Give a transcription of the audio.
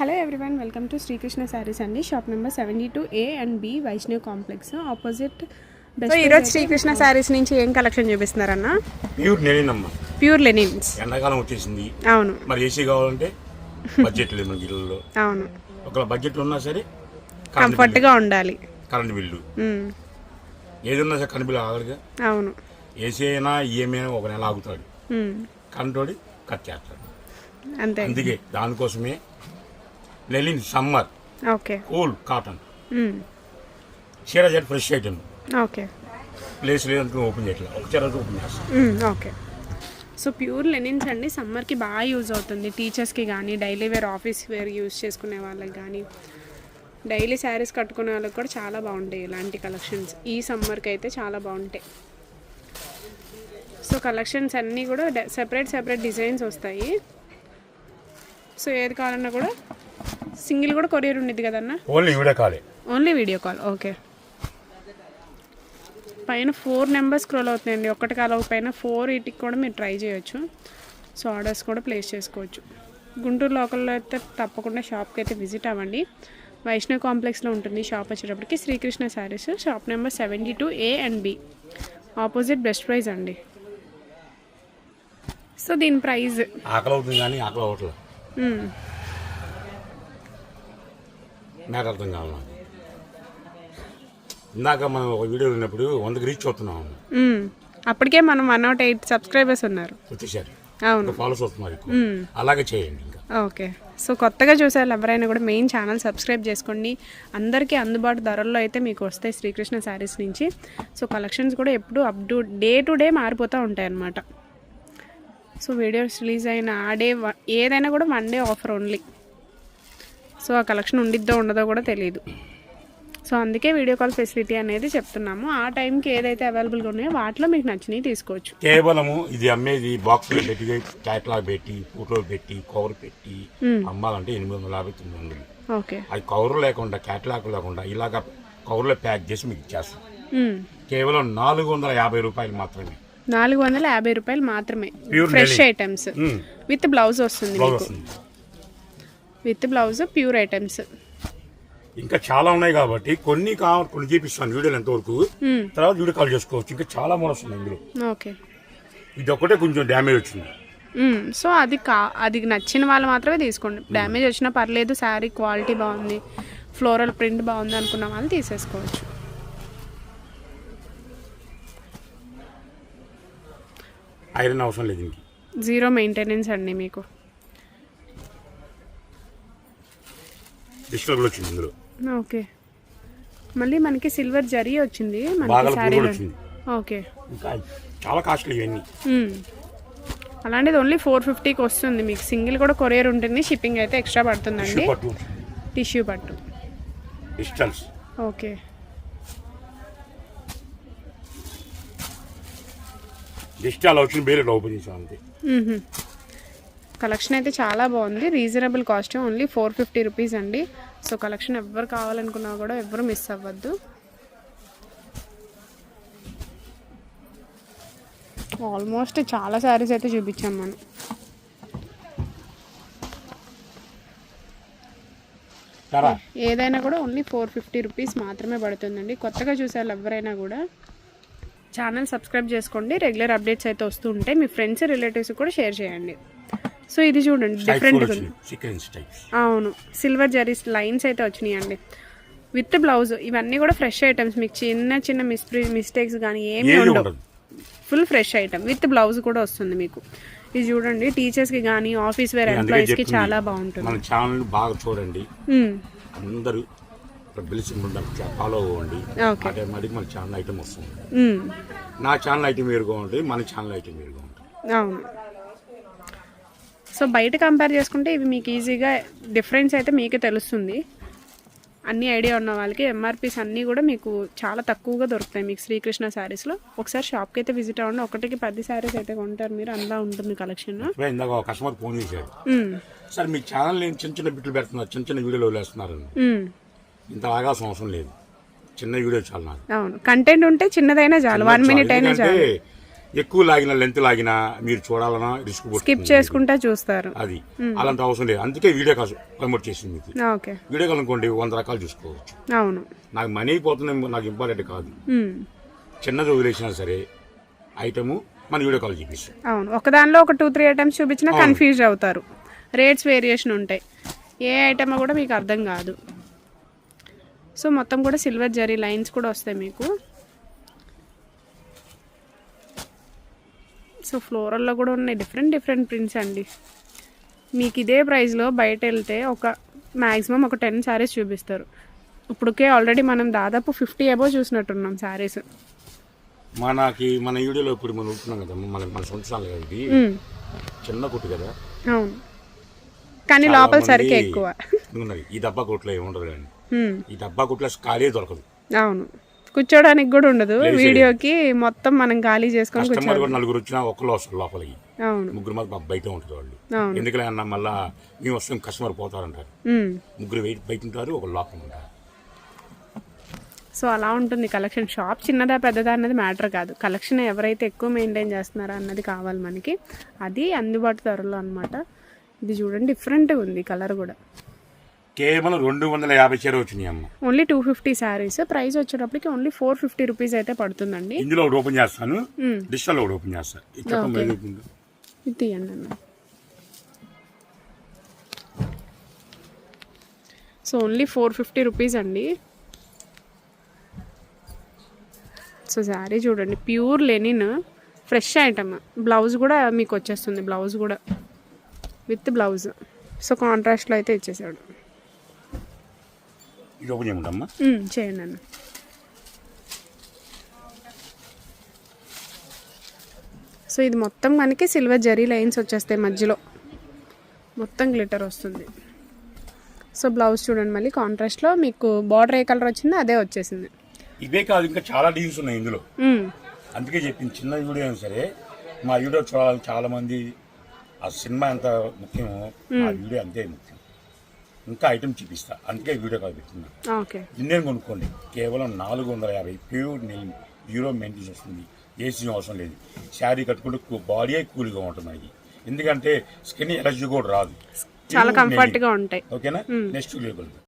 Hello everyone welcome to Srikrishna sarees అండి shop number seventy two A and B Vaishnav complex opposite so ఈరోజు శ్రీకృష్ణ శారీస్ నుంచి ఏం collection చూపిస్తున్నారన్న? Pure నేనేనమ్మ pure linens ఎండాకాలం వచ్చేసింది. అవును. మరి ఏసీ కావాలంటే బడ్జెట్ లేదు మన ఇళ్ళలో అవును. ఒకవేళ బడ్జెట్ ఉన్నా సరే కంఫర్ట్గా ఉండాలి. కరెంట్ బిల్లు మ్మ్. ఏది ఉన్నా సరే కరెంట్ బిల్లు ఆగదుగా. అవును. ఏసీ అయినా ఈఎంఐ అయినా ఒక నెల ఆగుతాడు. కరెంట్ వాడి కట్ చేస్తాడు. అంతే. అందుకే దానికోసమే linen summer. Okay. Cool cotton. చీర జట్ ఫ్రెష్ ఐటమ్ ఓకే. ప్లేస్ లేదంటే ఓపెన్ చేయట్లేదు. ఒక చీర ఓపెన్ చేస్తాం. ఓకే. సో ప్యూర్ లెనిన్స్ అండి. సమ్మర్కి బాగా యూజ్ అవుతుంది. టీచర్స్కి కానీ daily wear office wear use చేసుకునే వాళ్ళకి కానీ డైలీ శారీస్ కట్టుకునే వాళ్ళకి కూడా చాలా బాగుంటాయి ఇలాంటి కలెక్షన్స్. ఈ సమ్మర్కి అయితే చాలా బాగుంటాయి. సో కలెక్షన్స్ అన్నీ కూడా సెపరేట్ సెపరేట్ డిజైన్స్ వస్తాయి. సో ఏది కావాలన్నా కూడా సింగిల్ కూడా కొరియర్ ఉండిద్ది కదన్నా? ఓన్లీ వీడియో కాలే. Only video call okay. పైన ఫోర్ నెంబర్స్ స్క్రోల్ అవుతున్నాయండి. ఒక్కటి కాలం పైన ఫోర్ వీటికి కూడా మీరు ట్రై చేయొచ్చు. సో ఆర్డర్స్ కూడా ప్లేస్ చేసుకోవచ్చు. గుంటూరు లోకల్లో అయితే తప్పకుండా షాప్కి అయితే విజిట్ అవ్వండి. వైష్ణవ్ కాంప్లెక్స్లో ఉంటుంది షాప్ వచ్చేటప్పటికి Srikrishna sarees. Shop number seventy two A and B opposite best price అండి. సో దీని ప్రైజ్ ఆకలి అవుతుంది కానీ ఆకలి నాకు అర్థం కావాలి నాకు. ఇందాక మనం ఒక వీడియో ఉన్నప్పుడు వందకి రీచ్ అవుతున్నాం. అప్పటికే మనం వన్ నాట్ ఎయిట్ సబ్స్క్రైబర్స్ ఉన్నారు. వచ్చేసారి. అవును. ఫాలోస్ అవుతున్నారు ఎక్కువ. అలాగే చేయండి ఇంకా. ఓకే. సో కొత్తగా చూసారు ఎవరైనా కూడా మెయిన్ ఛానల్ సబ్స్క్రైబ్ చేసుకోండి. అందరికీ అందుబాటు ధరల్లో అయితే మీకు వస్తాయి శ్రీకృష్ణ శారీస్ నుంచి. సో కలెక్షన్స్ కూడా ఎప్పుడు up to day to day మారిపోతూ ఉంటాయి అన్నమాట సో వీడియోస్ రిలీజ్ అయిన ఆ డే ఏదైనా కూడా one day offer only so ఆ కలెక్షన్ ఉండిద్దో ఉండదో కూడా తెలియదు సో అందుకే వీడియో కాల్ ఫెసిలిటీ అనేది చెప్తున్నాము. ఆ టైంకి ఏదైతే అవైలబుల్గా ఉన్నాయో వాటిలో మీకు నచ్చినవి తీసుకోవచ్చు. కేవలము ఇది అమ్మేది బాక్స్ పెట్టి క్యాట్లాగ్ పెట్టి ఫోటోలు పెట్టి కవర్ పెట్టి అమ్మాలంటే ఎనిమిది వందల యాభై తొమ్మిది వందలు. ఓకే. అది కవర్ లేకుండా క్యాట్లాగ్ లేకుండా ఇలాగ కవర్లో ప్యాక్ చేసి మీకు ఇచ్చేస్తాం. కేవలం నాలుగు వందల యాభై రూపాయలు మాత్రమే. నాలుగు వందల యాభై రూపాయలు మాత్రమే. ఫ్రెష్. ఐటమ్స్. విత్ బ్లౌజ్ వస్తుంది బ్లౌజ్ మీకు. వస్తుంది. With blouse pure items. ఇంకా చాలా ఉన్నాయి కాబట్టి కొన్ని కొన్ని చూపిస్తాను వీడియోలు ఎంతవరకు. తర్వాత వీడియో కాల్ చేసుకోవచ్చు. ఇంకా చాలా మోడల్స్ వస్తుంది ఇందులో. ఓకే. ఇది ఒక్కటే కొంచెం డ్యామేజ్ వచ్చింది. సో అది కా అది నచ్చిన వాళ్ళు మాత్రమే తీసుకోండి. డ్యామేజ్ వచ్చినా పర్లేదు శారీ క్వాలిటీ బాగుంది ఫ్లోరల్ ప్రింట్ బాగుంది అనుకున్న వాళ్ళు తీసేసుకోవచ్చు. ఐరన్ అవసరం లేదు జీరో మెయింటెనెన్స్ అండి మీకు. డిస్టర్బుల్ వచ్చింది ఇందులో. ఓకే. మళ్ళీ మనకి సిల్వర్ జరీ వచ్చింది మనకి వచ్చింది. ఓకే. చాలా కాస్ట్లీ ఇవన్నీ. అలాంటిది ఓన్లీ ఫోర్ ఫిఫ్టీకి వస్తుంది మీకు. సింగిల్ కూడా కొరియర్ ఉంటుంది షిప్పింగ్ అయితే ఎక్స్ట్రా పడుతుందండి. టిష్యూ పట్టు డిస్టెన్స్ ఓకే. అలా వచ్చిన బేరే ఓపెన్ చేసాం అంతే. కలెక్షన్ అయితే చాలా బాగుంది. Reasonable cost only four fifty rupees అండి. సో కలెక్షన్ ఎవ్వరు కావాలనుకున్నా కూడా ఎవ్వరు మిస్ అవ్వద్దు. ఆల్మోస్ట్ చాలా శారీస్ అయితే చూపించాం మనం. ఏదైనా కూడా ఓన్లీ ఫోర్ ఫిఫ్టీ రూపీస్ మాత్రమే పడుతుందండి. కొత్తగా చూసారు ఎవరైనా కూడా ఛానల్ సబ్స్క్రైబ్ చేసుకోండి. రెగ్యులర్ అప్డేట్స్ అయితే వస్తూ ఉంటాయి. మీ ఫ్రెండ్స్ రిలేటివ్స్ కూడా షేర్ చేయండి. సో ఇది చూడండి డిఫరెంట్ అవును సిల్వర్ జరీస్ లైన్స్ అయితే వచ్చినాయి అండి. విత్ బ్లౌజ్ ఇవన్నీ కూడా ఫ్రెష్ ఐటమ్స్ మీకు చిన్న చిన్న మిస్టేక్స్ కానీ ఏమీ ఉండవు. Full fresh item with blouse కూడా వస్తుంది మీకు. ఇది చూడండి టీచర్స్కి కానీ ఆఫీస్ వేర్ ఎంప్లాయీస్కి చెప్తుంది. చాలా బాగుంటుంది. మన ఛానల్ బాగా చూడండి. అందరూ ఫాలో అవ్వండి. మన ఛానల్ ఐటమ్ వస్తుంది. నా ఛానల్ ఐటమ్ వేరుగా ఉంటుంది మన ఛానల్ ఐటమ్ వేరుగా ఉంటుంది. అవును. సో బయట కంపేర్ చేసుకుంటే ఇవి మీకు ఈజీగా డిఫరెన్స్ అయితే మీకే తెలుస్తుంది. అన్ని ఐడియా ఉన్న వాళ్ళకి ఎంఆర్పీస్ అన్నీ కూడా మీకు చాలా తక్కువగా దొరుకుతాయి మీకు శ్రీకృష్ణ శారీస్లో ఒకసారి షాప్కి అయితే విజిట్ అవ్వండి. ఒకటికి పది శారీస్ అయితే కొంటారు మీరు. అందా ఉంటుంది కలెక్షన్ ఇందాక కస్టమర్ ఫోన్ చేశాడు సార్ మీ ఛానల్ నేను చిన్న చిన్న బిట్లు పెడుతున్నారు చిన్న చిన్న వీడియోలు వదిలేస్తున్నారు ఇంత ఆగాల్సిన అవసరం లేదు. చిన్న వీడియో చాలు అవును. కంటెంట్ ఉంటే చిన్నదైనా చాలు. వన్ మినిట్ అయినా చాలు. ఎక్కువ లాగిన లెంత్ లాగినా మీరు చూడాలన్నా రిస్క్ స్కిప్ చేసుకుంటా చూస్తారు. అది. అలాంటి అవసరం లేదు. అందుకే వీడియో కాల్ ప్రమోట్ చేసింది మీకు. ఓకే. వీడియో కాల్ అనుకోండి వంద రకాలు చూసుకోవచ్చు. అవును. నాకు మనీ పోతుంది నాకు ఇంపార్టెంట్ కాదు. ఉమ్. చిన్నది వదిలేసినా సరే ఐటము మన వీడియో కాల్ చూపిస్తాం అవును. ఒక దానిలో ఒక టూ త్రీ ఐటమ్స్ చూపించినా కన్ఫ్యూజ్ అవుతారు. రేట్స్ వేరియేషన్ ఉంటాయి. ఏ ఐటమ్ కూడా మీకు అర్థం కాదు. సో మొత్తం కూడా సిల్వర్ జరీ లైన్స్ కూడా వస్తాయి మీకు. సో ఫ్లోరల్లో కూడా ఉన్నాయి. డిఫరెంట్ డిఫరెంట్ ప్రింట్స్ అండి. మీకు ఇదే ప్రైస్లో బయట వెళ్తే ఒక మ్యాక్సిమం ఒక టెన్ శారీస్ చూపిస్తారు. ఇప్పటికే ఆల్రెడీ మనం దాదాపు ఫిఫ్టీ అబో చూసినట్టున్నాం శారీస్ మనకి మన వీడియోలో ఇప్పుడు మనం ఉంటున్నాం కదా మన మన సొంత సార్లు కదా ఇది చిన్న కుట్టు కదా. అవును. కానీ లోపల సరికి ఎక్కువ. ఈ డబ్బా కొట్లో ఏముండదు కానీ. ఈ డబ్బా కొట్లో ఖాళీ దొరకదు. అవును. కూర్చోడానికి కూడా ఉండదు. వీడియోకి మొత్తం మనం ఖాళీ చేసుకొని కూర్చో కస్టమర్ కూడా నలుగురు వచ్చినా ఒక్కరు వస్తారు లోపలికి. ముగ్గురు మాత్రం బయట ఉంటారు వాళ్ళు. ఎందుకలే అన్న మళ్ళా మేము వస్తాం కస్టమర్ పోతారంటారు. ముగ్గురు వెయిట్ బయట ఉంటారు ఒక లోపల ఉంటారు. సో అలా ఉంటుంది కలెక్షన్. షాప్ చిన్నదా పెద్దదా అన్నది మ్యాటర్ కాదు. కలెక్షన్ ఎవరైతే ఎక్కువ మెయింటైన్ చేస్తున్నారో అన్నది కావాలి మనకి. అది అందుబాటు ధరలో అనమాట ఇది చూడండి డిఫరెంట్గా ఉంది కలర్ కూడా. కేవలం రెండు వందల యాభై చీర వచ్చినాయి అమ్మ. Only two fifty sarees. Price వచ్చేటప్పటికి ఓన్లీ ఫోర్ ఫిఫ్టీ రూపీస్ అయితే పడుతుందండి. ఇందులో ఒకటి ఓపెన్ చేస్తాను. డిజిటల్ ఒకటి ఓపెన్ చేస్తాను. ఇది తీయండి అన్న so only four fifty rupees అండి. సో శారీ చూడండి pure linen fresh item. Blouse కూడా మీకు వచ్చేస్తుంది బ్లౌజ్ కూడా. With blouse. సో కాంట్రాస్ట్లో అయితే ఇచ్చేసాడు. ఇది ఓపెన్ చేయమంటమ్మా మ్మ్, చేయండి అన్న. సో ఇది మొత్తం మనకి సిల్వర్ జరీ లైన్స్ వచ్చేస్తాయి మధ్యలో. మొత్తం గ్లిటర్ వస్తుంది. సో బ్లౌజ్ చూడండి మళ్ళీ కాంట్రాస్ట్లో మీకు బార్డర్ ఏ కలర్ వచ్చిందో అదే వచ్చేసింది. ఇవే కాదు ఇంకా చాలా డిజైన్స్ ఉన్నాయి ఇందులో. అందుకే చెప్పింది చిన్న వీడియో అయినా సరే మా వీడియో చూడాలని చాలా మంది ఆ సినిమా ఎంత ముఖ్యమో ఆ వీడియో అంతే ముఖ్యం. ఇంకా ఐటమ్ చూపిస్తా. అందుకే వీడియో కాల్ పెట్టుకున్నా. ఇండియన్ కొనుక్కోండి. కేవలం నాలుగు వందల యాభై ప్యూర్ నెయిల్ జీరో మెయింటెన్స్ వస్తుంది ఏసీ అవసరం లేదు. శారీ కట్టుకుంటే బాడీ కూల్గా ఉంటుంది ఎందుకంటే స్కిన్ ఎలర్జీ కూడా రాదు. చాలా కంఫర్ట్గా ఉంటాయి. ఓకేనా? Next video